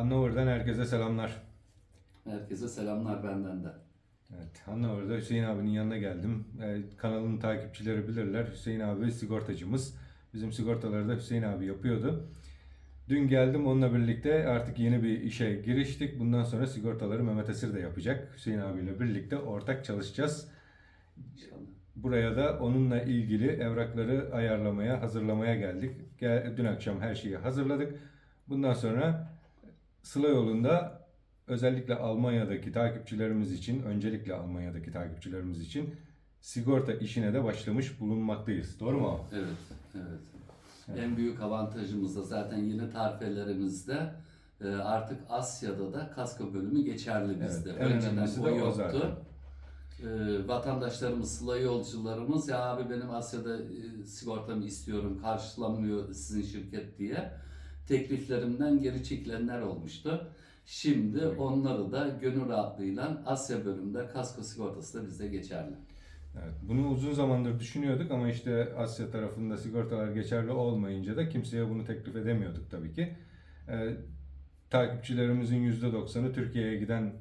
Hannover'dan herkese selamlar. Herkese selamlar benden de. Evet, Hannover'da Hüseyin abinin yanına geldim. Ee, kanalın takipçileri bilirler. Hüseyin abi sigortacımız. Bizim sigortaları da Hüseyin abi yapıyordu. Dün geldim onunla birlikte artık yeni bir işe giriştik. Bundan sonra sigortaları Mehmet Esir de yapacak. Hüseyin abiyle birlikte ortak çalışacağız. İnşallah. Buraya da onunla ilgili evrakları ayarlamaya, hazırlamaya geldik. Gel- Dün akşam her şeyi hazırladık. Bundan sonra Sıla yolunda özellikle Almanya'daki takipçilerimiz için, öncelikle Almanya'daki takipçilerimiz için sigorta işine de başlamış bulunmaktayız. Doğru mu abi? Evet, evet. En büyük avantajımız da zaten yeni tarifelerimizde e, artık Asya'da da kasko bölümü geçerli bizde. Evet, en Önceden o yoktu. zaten. E, vatandaşlarımız, sıla yolcularımız ya abi benim Asya'da e, sigortamı istiyorum karşılamıyor sizin şirket diye tekliflerimden geri çekilenler olmuştu. Şimdi onları da gönül rahatlığıyla Asya bölümünde kasko sigortası da bizde geçerli. Evet, bunu uzun zamandır düşünüyorduk ama işte Asya tarafında sigortalar geçerli olmayınca da kimseye bunu teklif edemiyorduk tabii ki. Ee, takipçilerimizin %90'ı Türkiye'ye giden,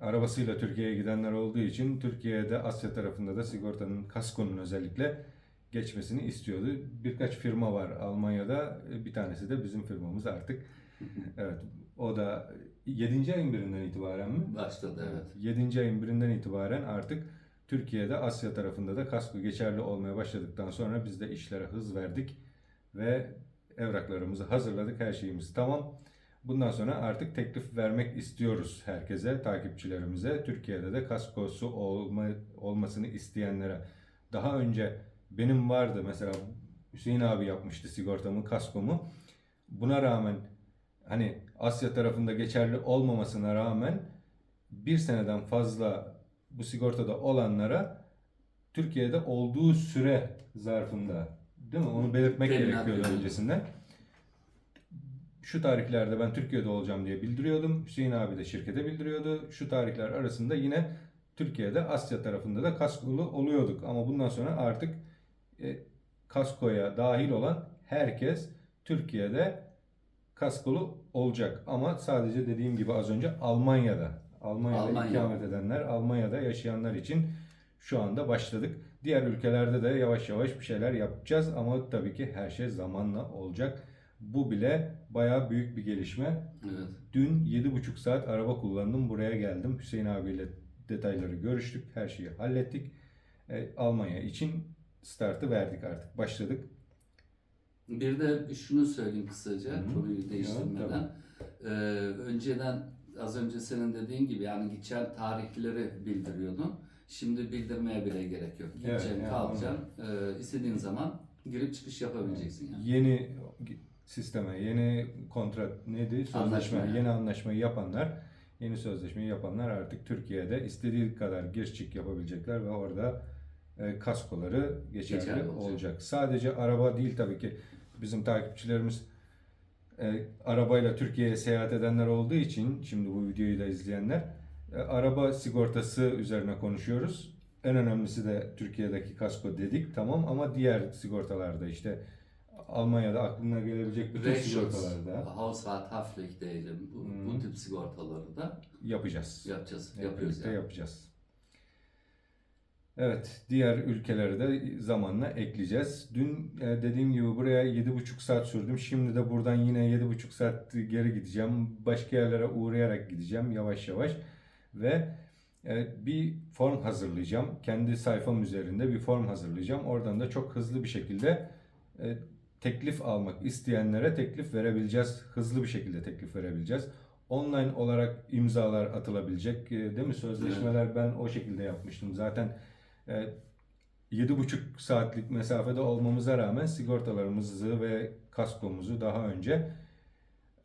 arabasıyla Türkiye'ye gidenler olduğu için Türkiye'de Asya tarafında da sigortanın, kaskonun özellikle geçmesini istiyordu. Birkaç firma var Almanya'da, bir tanesi de bizim firmamız artık. Evet, o da 7. ayın birinden itibaren mi? Başladı evet. 7. ayın birinden itibaren artık Türkiye'de Asya tarafında da kasko geçerli olmaya başladıktan sonra biz de işlere hız verdik ve evraklarımızı hazırladık. Her şeyimiz tamam. Bundan sonra artık teklif vermek istiyoruz herkese, takipçilerimize. Türkiye'de de kaskosu olma, olmasını isteyenlere. Daha önce benim vardı mesela Hüseyin abi yapmıştı sigortamı, kaskomu. Buna rağmen hani Asya tarafında geçerli olmamasına rağmen bir seneden fazla bu sigortada olanlara Türkiye'de olduğu süre zarfında değil mi? Onu belirtmek Teminat gerekiyordu öncesinden. Şu tarihlerde ben Türkiye'de olacağım diye bildiriyordum. Hüseyin abi de şirkete bildiriyordu. Şu tarihler arasında yine Türkiye'de Asya tarafında da kaskolu oluyorduk. Ama bundan sonra artık e, kaskoya dahil olan herkes Türkiye'de kaskolu olacak. Ama sadece dediğim gibi az önce Almanya'da. Almanya'da Almanya. ikamet edenler, Almanya'da yaşayanlar için şu anda başladık. Diğer ülkelerde de yavaş yavaş bir şeyler yapacağız ama tabii ki her şey zamanla olacak. Bu bile bayağı büyük bir gelişme. Evet. Dün 7,5 saat araba kullandım. Buraya geldim. Hüseyin abiyle detayları görüştük. Her şeyi hallettik. E, Almanya için startı verdik artık. Başladık. Bir de şunu söyleyeyim kısaca Hı hı. konuyu değiştirmeden. Ee, önceden az önce senin dediğin gibi yani gideceğin tarihleri bildiriyordun. Şimdi bildirmeye bile gerek yok. Gideceksin, yani kalacaksın. Ee, istediğin zaman girip çıkış yapabileceksin yani. Yeni sisteme, yeni kontrat neydi? Sözleşme, Anlaşma yani. yeni anlaşmayı yapanlar, yeni sözleşmeyi yapanlar artık Türkiye'de istediği kadar gir çık yapabilecekler ve orada e, kaskoları geçerli, Geçerli olacak. olacak. Sadece araba değil tabii ki. Bizim takipçilerimiz e, arabayla Türkiye'ye seyahat edenler olduğu için şimdi bu videoyu da izleyenler e, araba sigortası üzerine konuşuyoruz. En önemlisi de Türkiye'deki kasko dedik tamam ama diğer sigortalarda işte Almanya'da aklına gelebilecek bütün Rechtsschutz, sigortalarda Hausrathaftpflicht diyelim. Bu, Hı. bu tip sigortaları da yapacağız. yapacağız. Hep yapıyoruz yani. yapacağız. Evet, diğer ülkeleri de zamanla ekleyeceğiz. Dün e, dediğim gibi buraya 7,5 saat sürdüm. Şimdi de buradan yine 7,5 saat geri gideceğim. Başka yerlere uğrayarak gideceğim yavaş yavaş. Ve e, bir form hazırlayacağım. Kendi sayfam üzerinde bir form hazırlayacağım. Oradan da çok hızlı bir şekilde e, teklif almak isteyenlere teklif verebileceğiz. Hızlı bir şekilde teklif verebileceğiz. Online olarak imzalar atılabilecek. Değil mi? Sözleşmeler ben o şekilde yapmıştım. Zaten 7,5 saatlik mesafede olmamıza rağmen sigortalarımızı ve kaskomuzu daha önce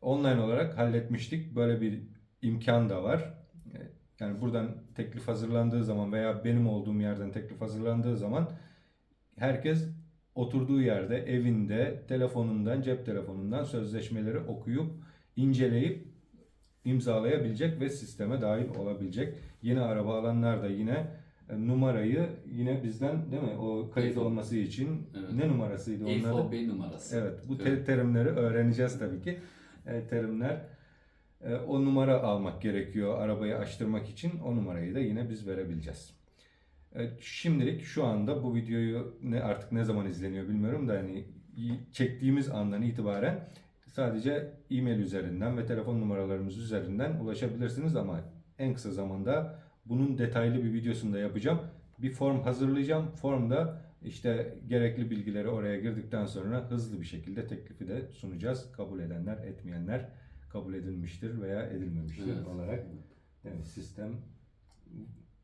online olarak halletmiştik. Böyle bir imkan da var. E, Yani buradan teklif hazırlandığı zaman veya benim olduğum yerden teklif hazırlandığı zaman herkes oturduğu yerde, evinde, telefonundan, cep telefonundan sözleşmeleri okuyup, inceleyip imzalayabilecek ve sisteme dahil olabilecek. Yeni araba alanlar da yine e, numarayı yine bizden değil mi? O kayıt olması için Evet. ne numarasıydı onların? Info B numarası. Evet, bu Evet. terimleri öğreneceğiz tabii ki. E, terimler E, o numara almak gerekiyor arabayı açtırmak için. O numarayı da yine biz verebileceğiz. E, şimdilik şu anda bu videoyu ne artık ne zaman izleniyor bilmiyorum da hani çektiğimiz andan itibaren sadece e-mail üzerinden ve telefon numaralarımız üzerinden ulaşabilirsiniz ama en kısa zamanda bunun detaylı bir videosunu da yapacağım. Bir form hazırlayacağım. Formda işte gerekli bilgileri oraya girdikten sonra hızlı bir şekilde teklifi de sunacağız. Kabul edenler, etmeyenler kabul edilmiştir veya edilmemiştir Evet. olarak evet, sistem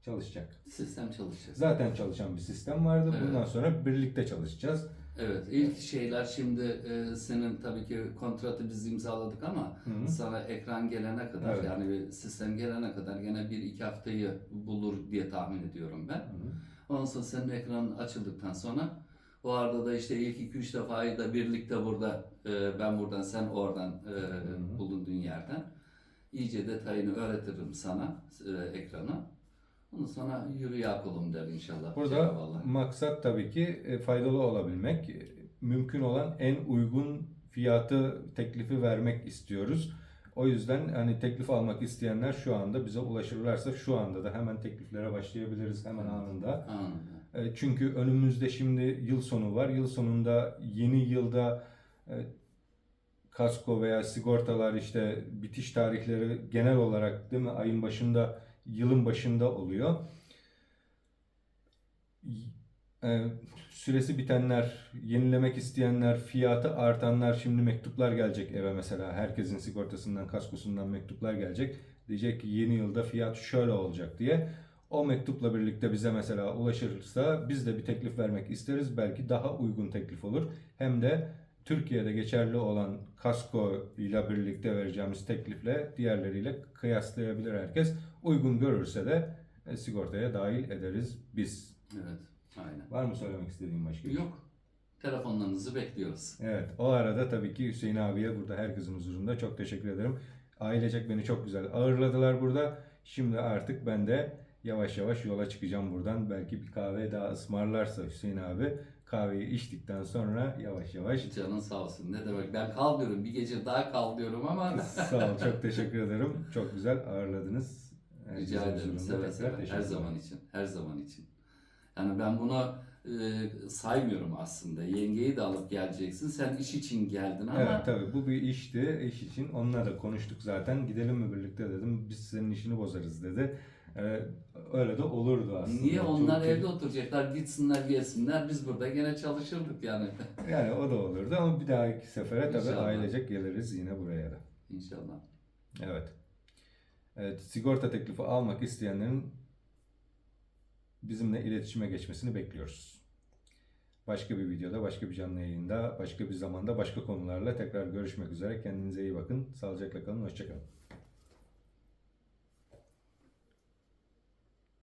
çalışacak. Sistem çalışacak. Zaten çalışan bir sistem vardı. Evet. Bundan sonra birlikte çalışacağız. Evet, ilk şeyler şimdi e, senin tabii ki kontratı biz imzaladık ama Hı sana ekran gelene kadar Evet. yani bir sistem gelene kadar gene bir iki haftayı bulur diye tahmin ediyorum ben. Ondan sonra senin ekranın açıldıktan sonra o arada da işte ilk iki üç defayı da birlikte burada e, ben buradan sen oradan e, bulunduğun yerden iyice detayını öğretirim sana e, ekranı. Ondan sonra yürü ya kulum der inşallah. Burada Cenab-ı Allah. maksat tabii ki e, faydalı olabilmek. E, Mümkün olan en uygun fiyatı teklifi vermek istiyoruz. O yüzden hani teklif almak isteyenler şu anda bize ulaşırlarsa şu anda da hemen tekliflere başlayabiliriz hemen anında. Anladım. E, Çünkü önümüzde şimdi yıl sonu var. Yıl sonunda yeni yılda e, kasko veya sigortalar işte bitiş tarihleri genel olarak değil mi ayın başında yılın başında oluyor. E, Süresi bitenler, yenilemek isteyenler, fiyatı artanlar şimdi mektuplar gelecek eve mesela. Herkesin sigortasından, kaskosundan mektuplar gelecek. Diyecek ki yeni yılda fiyat şöyle olacak diye. O mektupla birlikte bize mesela ulaşırsa biz de bir teklif vermek isteriz. Belki daha uygun teklif olur. Hem de Türkiye'de geçerli olan kasko ile birlikte vereceğimiz teklifle diğerleriyle kıyaslayabilir herkes. Uygun görürse de e, sigortaya dahil ederiz biz. Evet, aynen. Var mı söylemek istediğin başka bir şey? Yok. Telefonlarınızı bekliyoruz. Evet, o arada tabii ki Hüseyin abiye burada herkesin huzurunda çok teşekkür ederim. Ailecek beni çok güzel ağırladılar burada. Şimdi artık ben de yavaş yavaş yola çıkacağım buradan. Belki bir kahve daha ısmarlarsa Hüseyin abi kahveyi içtikten sonra yavaş yavaş. Canın sağ olsun. Ne demek? Ben kal diyorum. Bir gece daha kal diyorum ama Sağ ol, çok teşekkür ederim. Çok güzel ağırladınız. Rica ederim. Seve seve. Her zaman için. Her zaman için. Yani ben bunu e, saymıyorum aslında. Yengeyi de alıp geleceksin. Sen iş için geldin ama Evet tabii bu bir işti. İş için onunla da konuştuk zaten. Gidelim mi birlikte dedim. Biz senin işini bozarız dedi. Ee, öyle de olurdu aslında. niye onlar Çünkü- evde oturacaklar, gitsinler, gelsinler. Biz burada gene çalışırdık yani. Yani o da olurdu ama bir dahaki sefere tabii İnşallah. ailecek geliriz yine buraya da. İnşallah. Evet. Evet, sigorta teklifi almak isteyenlerin bizimle iletişime geçmesini bekliyoruz. Başka bir videoda, başka bir canlı yayında, başka bir zamanda, başka konularla tekrar görüşmek üzere. Kendinize iyi bakın. Sağlıcakla kalın. Hoşçakalın.